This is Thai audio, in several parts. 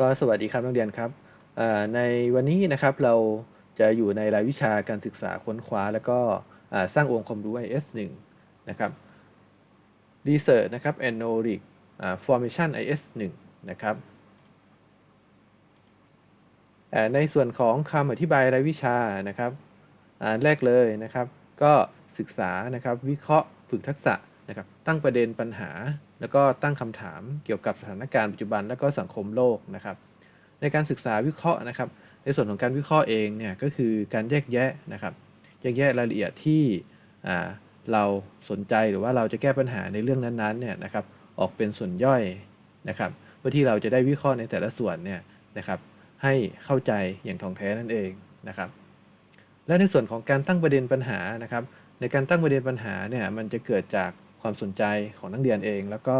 ก็สวัสดีครับนักเรียนครับในวันนี้นะครับเราจะอยู่ในรายวิชาการศึกษาค้นคว้า แล้วก็สร้างองค์ความรู้ IS1 นะครับ Research นะครับ a n n o l e d Formation IS1 นะครับในส่วนของคำอธิบายรายวิชานะครับแรกเลยนะครับ ก็ศึกษานะครับวิเคราะห์ฝึกทักษะนะครับตั้งประเด็นปัญหา แล้วก็ตั้งคำถามเกี่ยวกับสถานการณ์ปัจจุบันแล้วก็สังคมโลกนะครับ ในการศึกษาวิเคราะห์นะครับ ในส่วนของการวิเคราะห์เองเนี่ยก็คือการแยกแยะนะครับแยกแยะรายละเอียดที่เราสนใจหรือว่าเราจะแก้ปัญหาในเรื่องนั้นๆเนี่ยนะครับออกเป็นส่วนย่อยนะครับเพื่อที่เราจะได้วิเคราะห์ในแต่ละส่วนเนี่ยนะครับให้เข้าใจอย่างท่องแท้นั่นเองนะครับ และในส่วนของการตั้งประเด็นปัญหานะครับ ในการตั้งประเด็นปัญหาเนี่ยมันจะเกิดจาก ความสนใจของนักเรียนเอง แล้วก็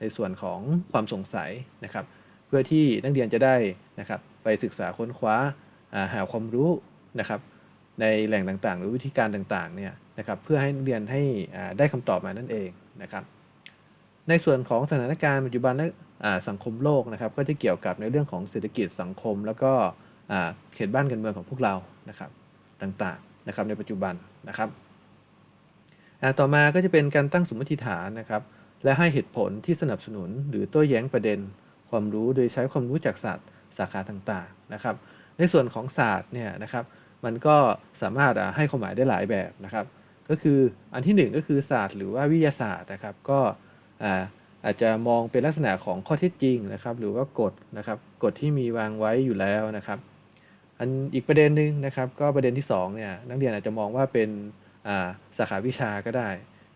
ในส่วนของความสงสัยนะครับ เพื่อที่นักเรียนจะได้นะครับไปศึกษาค้นคว้าหาความรู้นะครับ ในแหล่งต่างๆ หรือวิธีการต่างๆเนี่ยนะครับเพื่อให้นักเรียนให้ได้คำตอบมานั่นเองนะครับในส่วนของสถานการณ์ปัจจุบันและสังคมโลกนะครับ ก็จะเกี่ยวกับในเรื่องของเศรษฐกิจสังคม แล้วก็เขตบ้านการเมืองของพวกเรานะครับต่างๆนะครับในปัจจุบันนะครับ ต่อมาก็จะเป็นการตั้งสมมติฐานนะครับ และให้เหตุผลที่สนับสนุน หรือโต้แย้งประเด็น ความรู้โดยใช้ความรู้จากศาสตร์สาขาต่างๆนะครับ ในส่วนของศาสตร์เนี่ยนะครับมันก็สามารถให้ความหมายได้หลายแบบนะครับ ก็คืออันที่หนึ่งก็คือศาสตร์หรือว่าวิทยาศาสตร์นะครับ ก็อาจจะมองเป็นลักษณะของข้อเท็จจริงนะครับ หรือว่ากฎนะครับกฎที่มีวางไว้อยู่แล้วนะครับ อันอีกประเด็นหนึ่งนะครับ ก็ประเด็นที่สองเนี่ยนักเรียนอาจจะมองว่าเป็นอ่า สาขาวิชาก็ได้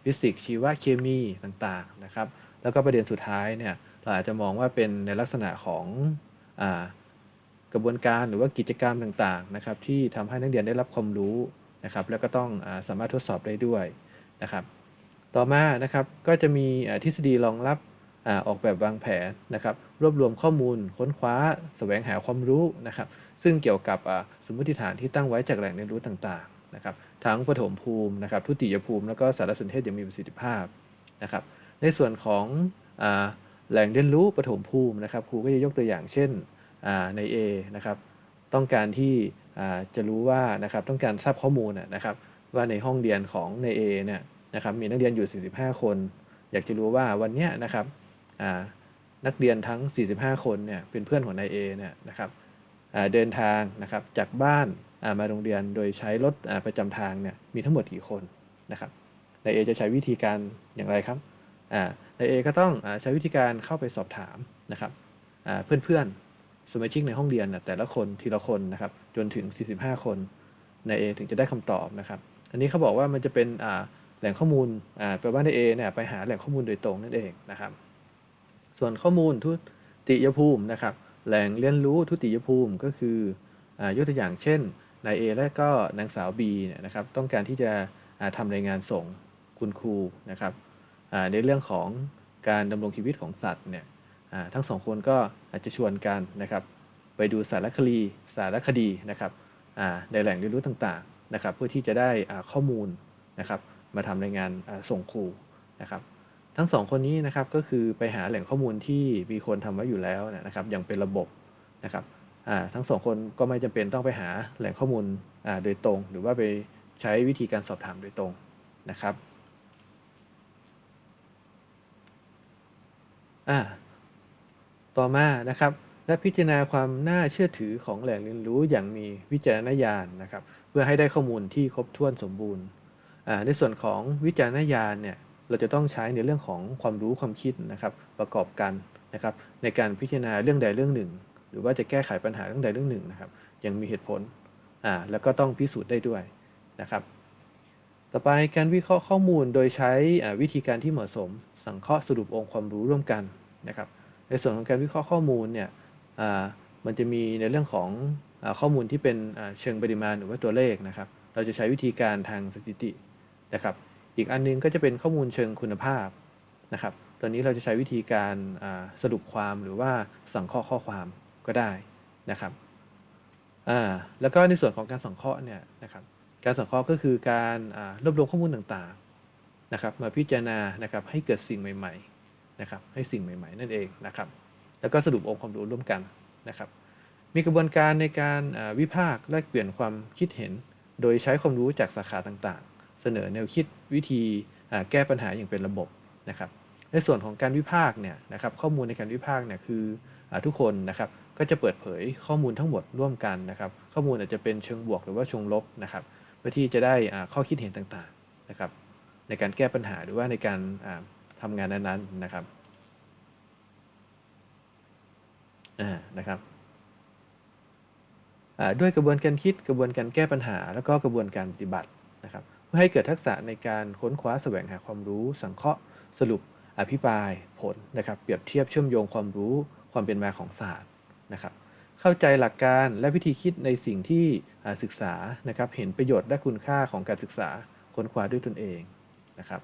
ฟิสิกส์ชีวเคมีต่างๆนะครับ แล้วก็ประเด็นสุดท้ายเนี่ยเราอาจจะมองว่าเป็นในลักษณะของอกระบวนการหรือว่ากิจกรรมต่างๆนะครับที่ทำให้นักเรียนได้รับความรู้นะครับ แล้วก็ต้องอาสามารถทดสอบได้ด้วยนะครับ ต่อมานะครับก็จะมีทฤษฎีรองรับอออกแบบวางแผนนะครับ รวบรวมข้อมูล ค้นคว้าแสวงหาความรู้นะครับ ซึ่งเกี่ยวกับสมมติฐานที่ตั้งไว้จากแหล่งเรียนรู้ต่างๆนะครับ ทั้งปฐมภูมินะครับทุติยภูมิ แล้วก็สารสนเทศอย่างมีประสิทธิภาพนะครับ ในส่วนของอแหล่งเรียนรู้ปฐมภูมินะครับ ครูก็จะยกตัวอย่างเช่นใน A นะครับต้องการที่จะรู้ว่านะครับต้องการทราบข้อมูลนะครับ ว่าในห้องเรียนของใน A เนี่ยนะครับมีนักเรียนอยู่ 45 คน อยากจะรู้ว่าวันเนี้ยนะครับนักเรียนทั้ง 45 คนเนี่ยเป็นเพื่อนของนาย A เนี่ยนะครับเดินทางนะครับจากบ้าน มาโรงเรียนโดยใช้รถประจำทางเนี่ยมีทั้งหมดกี่คนนะครับนาย A จะใช้วิธีการอย่างไรครับนาย A ก็ต้องอใช้วิธีการเข้าไปสอบถามนะครับเพื่อนๆสมาชิกในห้องเรียนแต่ละคนทีละคนนะครับจนถึง 45 คนใน A ถึงจะได้คำตอบนะครับ อันนี้เขาบอกว่ามันจะเป็นแหล่งข้อมูลแปลว่าใน A เนี่ยไปหาแหล่งข้อมูลโดยตรงนั่นเองนะครับ ส่วนข้อมูลทุติยภูมินะครับ แหล่งเรียนรู้ทุติยภูมิก็คืออยกตัวอย่างเช่น นาย A และก็นางสาว B เนี่ยนะครับต้องการที่จะทำรายงานส่งคุณครูนะครับในเรื่องของการดำรงชีวิตของสัตว์เนี่ยทั้งสองคนก็อาจจะชวนกันนะครับไปดูสารคดีสารคดีนะครับในแหล่งเรียนรู้ต่างๆนะครับเพื่อที่จะได้ข้อมูลนะครับมาทำรายงานส่งครูนะครับทั้งสองคนนี้นะครับก็คือไปหาแหล่งข้อมูลที่มีคนทำไว้อยู่แล้วนะครับอย่างเป็นระบบนะครับ ทั้งสองคนก็ไม่จำเป็นต้องไปหาแหล่งข้อมูลโดยตรง หรือว่าไปใช้วิธีการสอบถามโดยตรงนะครับต่อมานะครับและพิจารณาความน่าเชื่อถือของแหล่งเรียนรู้อย่างมีวิจารณญาณนะครับ เพื่อให้ได้ข้อมูลที่ครบถ้วนสมบูรณ์ในส่วนของวิจารณญาณเนี่ยเราจะต้องใช้ในเรื่องของความรู้ความคิดนะครับ ประกอบกันนะครับ ในการพิจารณาเรื่องใดเรื่องหนึ่ง รือว่าจะแก้ไขปัญหาเรื่องใดเรื่องหนึ่งนะครับย่างมีเหตุผลอ่าแล้วก็ต้องพิสูจน์ได้ด้วยนะครับ ต่อไปการวิเคราะห์ข้อมูลโดยใช้วิธีการที่เหมาะสม สังเคราะห์สรุปองค์ความรู้ร่วมกันนะครับในส่วนของการวิเคราะห์ข้อมูลเนี่ยมันจะมีในเรื่องของอข้อมูลที่เป็นเชิงปริมาณหรือว่าตัวเลขนะครับ เราจะใช้วิธีการทางสถิตินะครับ อีกอันนึงก็จะเป็นข้อมูลเชิงคุณภาพนะครับ ตอนนี้เราจะใช้วิธีการสรุปความหรือว่าสังเคราะห์ข้อความ ก็ได้นะครับอ่าแล้วก็ในส่วนของการสังเคราะห์เนี่ยนะครับการสังเคราะห์ก็คือการรวบรวมข้อมูลต่างๆนะครับ มาพิจารณานะครับให้เกิดสิ่งใหม่ๆนะครับให้สิ่งใหม่ ๆ นั่นเองนะครับแล้วก็สรุปองค์ความรู้ร่วมกันนะครับ มีกระบวนการในการวิพากษ์แลกเปลี่ยนความคิดเห็น โดยใช้ความรู้จากสาขาต่างๆ เสนอแนวคิดวิธีแก้ปัญหาอย่างเป็นระบบนะครับ ในส่วนของการวิพากษ์เนี่ยนะครับข้อมูลในการวิพากษ์เนี่ยคืออทุกคนนะครับ ก็จะเปิดเผยข้อมูลทั้งหมดร่วมกันนะครับ ข้อมูลอาจจะเป็นเชิงบวกหรือว่าเชิงลบนะครับ เพื่อที่จะได้ข้อคิดเห็นต่างๆนะครับ ในการแก้ปัญหาหรือว่าในการอ่าทำงานนั้นๆนะครับอ่านะครับอ่าด้วยกระบวนการคิดกระบวนการแก้ปัญหา แล้วก็กระบวนการปฏิบัตินะครับ เพื่อให้เกิดทักษะในการค้นคว้าแสวงหาความรู้ สังเคราะห์ สรุป อภิปราย ผลนะครับ เปรียบเทียบเชื่อมโยงความรู้ความเป็นมาของศาสตร์ นะครับเข้าใจหลักการและวิธีคิดในสิ่งที่ศึกษานะครับเห็นประโยชน์และคุณค่าของการศึกษาค้นคว้าด้วยตนเองนะครับ